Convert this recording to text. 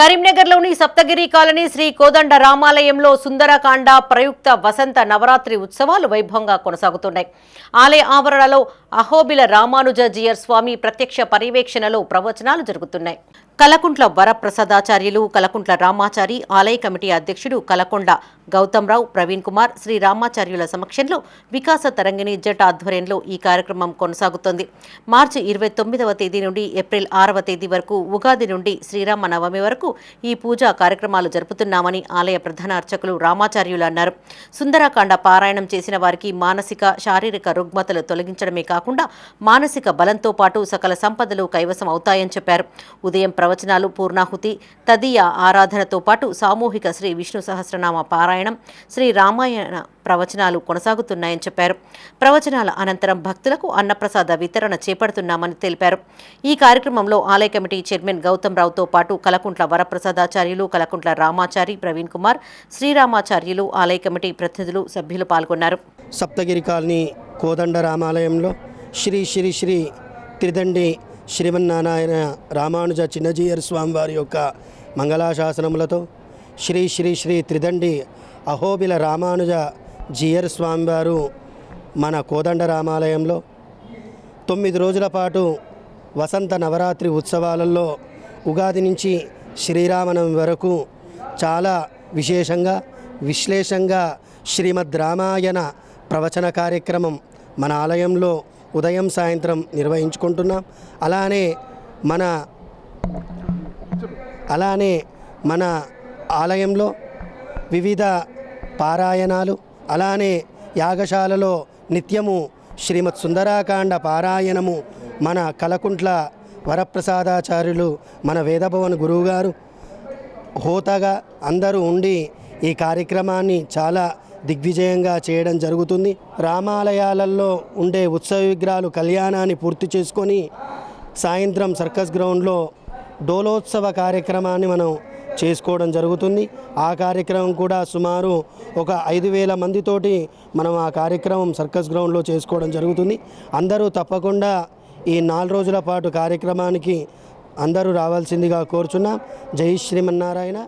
కరీంనగర్లోని సప్తగిరి కాలనీ శ్రీ కోదండ రామాలయంలో సుందరకాండ ప్రయుక్త వసంత నవరాత్రి ఉత్సవాలు వైభవంగా కొనసాగుతున్నాయి. ఆలయ ఆవరణలో అహోబిల రామానుజ జియర్ స్వామి ప్రత్యక్ష పర్యవేక్షణలో ప్రవచనాలు జరుగుతున్నాయి. కలకుంట్ల వరప్రసాదాచార్యులు కలకుంట్ల రామాచారి ఆలయ కమిటీ అధ్యక్షుడు కలకొండ గౌతమ్రావు ప్రవీణ్ కుమార్ శ్రీ రామాచార్యుల సమక్షంలో వికాస తరంగిణి జట్ ఆధ్వర్యంలో ఈ కార్యక్రమం కొనసాగుతోంది. మార్చి ఇరవై తొమ్మిదవ తేదీ నుండి ఏప్రిల్ ఆరవ తేదీ వరకు ఉగాది నుండి శ్రీరామ నవమి వరకు ఈ పూజా కార్యక్రమాలు జరుపుతున్నామని ఆలయ ప్రధాన అర్చకులు రామాచార్యులు అన్నారు. సుందరాకాండ పారాయణం చేసిన వారికి మానసిక శారీరక రుగ్మతలు తొలగించడమే కాకుండా మానసిక బలంతో పాటు సకల సంపదలు కైవసం అవుతాయని చెప్పారు. ఉదయం ప్రవచనాలు పూర్ణాహుతి తదీయ ఆరాధనతో పాటు సామూహిక శ్రీ విష్ణు సహస్రనామ పారాయణం శ్రీ రామాయణ ప్రవచనాలు కొనసాగుతున్నాయని చెప్పారు. ప్రవచనాల అనంతరం భక్తులకు అన్నప్రసాద వితరణ చేపడుతున్నామని తెలిపారు. ఈ కార్యక్రమంలో ఆలయ కమిటీ చైర్మన్ గౌతమ్ రావుతో పాటు కలకుంట్ల వరప్రసాదాచార్యులు కలకుంట్ల రామాచారి ప్రవీణ్ కుమార్ శ్రీరామాచార్యులు ఆలయ కమిటీ ప్రతినిధులు సభ్యులు పాల్గొన్నారు. సప్తగిరి కాలనీ కోదండ రామాలయంలో శ్రీ శ్రీ శ్రీ త్రిదండి శ్రీమన్నారాయణ రామానుజ చిన్నజీయర్ స్వామివారి యొక్క మంగళాశాసనములతో శ్రీ శ్రీ శ్రీ త్రిదండి అహోబిల రామానుజ జియర్ స్వామివారు మన కోదండ రామాలయంలో తొమ్మిది రోజుల పాటు వసంత నవరాత్రి ఉత్సవాలలో ఉగాది నుంచి శ్రీరామనవమి వరకు చాలా విశేషంగా విశ్లేషంగా శ్రీమద్ రామాయణ ప్రవచన కార్యక్రమం మన ఆలయంలో ఉదయం సాయంత్రం నిర్వహించుకుంటున్నాం. అలానే మన అలానే మన ఆలయంలో వివిధ పారాయణాలు. అలానే యాగశాలలో నిత్యము శ్రీమత్ సుందరాకాండ పారాయణము మన కలకుంట్ల వరప్రసాదాచార్యులు మన వేదభవన్ గురువుగారు. హోతగా అందరూ ఉండి ఈ కార్యక్రమాన్ని చాలా దిగ్విజయంగా చేయడం జరుగుతుంది. రామాలయాలలో ఉండే ఉత్సవ విగ్రహాలు కళ్యాణాన్ని పూర్తి చేసుకొని సాయంత్రం సర్కస్ గ్రౌండ్లో డోలోత్సవ కార్యక్రమాన్ని మనం చేసుకోవడం జరుగుతుంది. ఆ కార్యక్రమం కూడా సుమారు ఒక ఐదు వేల మందితోటి మనం ఆ కార్యక్రమం సర్కస్ గ్రౌండ్లో చేసుకోవడం జరుగుతుంది. అందరూ తప్పకుండా ఈ నాలుగు రోజుల పాటు కార్యక్రమానికి అందరూ రావాల్సిందిగా కోరుచున్నాం. జై శ్రీమన్నారాయణ.